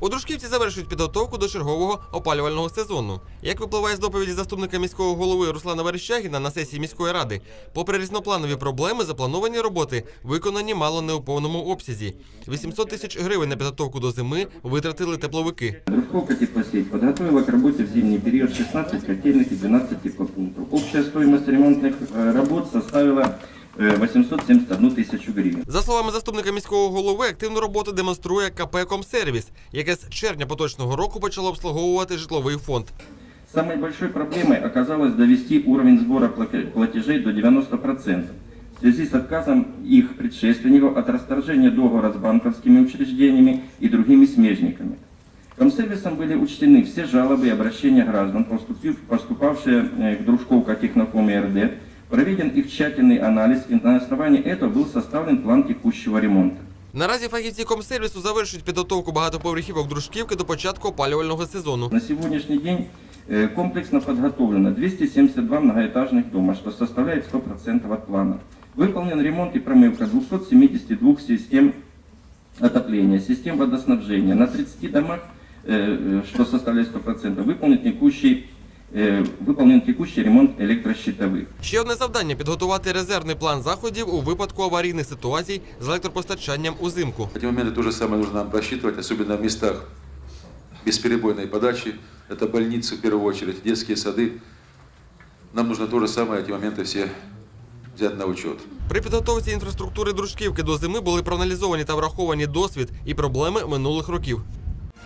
У Дружківці завершують підготовку до чергового опалювального сезону. Як випливає з доповіді заступника міського голови Руслана Верещагіна на сесії міської ради, попри різнопланові проблеми, заплановані роботи виконані мало не у повному обсязі. 800 тисяч гривень на підготовку до зими витратили тепловики. Дружковка теплосеть подготовила к работе в зимний период 16 котельных и 12 теплопунктов. Общая стоимость ремонтных э, работ составила э, 871 тысячу гривен. За словами заступника міського голови, активну роботу демонструє КП «Комсервіс», яке з червня поточного року почало обслуговувати житловий фонд. Самой большой проблемой оказалось довести уровень сбора плате- платежей до 90%. В связи с отказом их предшественников от расторжения договора с банковскими учреждениями и другими смежниками. Комсервисом были учтены все жалобы и обращения граждан, поступив- поступавшие э, к Дружковка Техноком и РД. Проведен их тщательный анализ, и на основании этого был составлен план текущего ремонта. Наразі фахівці «Комсервісу» завершують підготовку багатоповерхівок дружківки до початку опалювального сезону. На сегодняшний день э, комплексно подготовлено 272 многоэтажных дома, что составляет 100% от плана. Выполнен ремонт и промывка 272 систем отопления, систем водоснабжения. На 30 домах, э, э, что составляет 100%, выполнен текущий, э, выполнен текущий ремонт электрощитовых. Ще одне завдання підготувати резервний план заходів у випадку аварійних ситуацій з електропостачанням узимку. Эти моменты то же самое нужно нам просчитывать, особенно в местах бесперебойной подачи. Это больницы в первую очередь, детские сады. Нам нужно то же самое, эти моменты все взять на учет. При підготовці інфраструктури дружківки до зими були проаналізовані та враховані досвід і проблеми минулих років.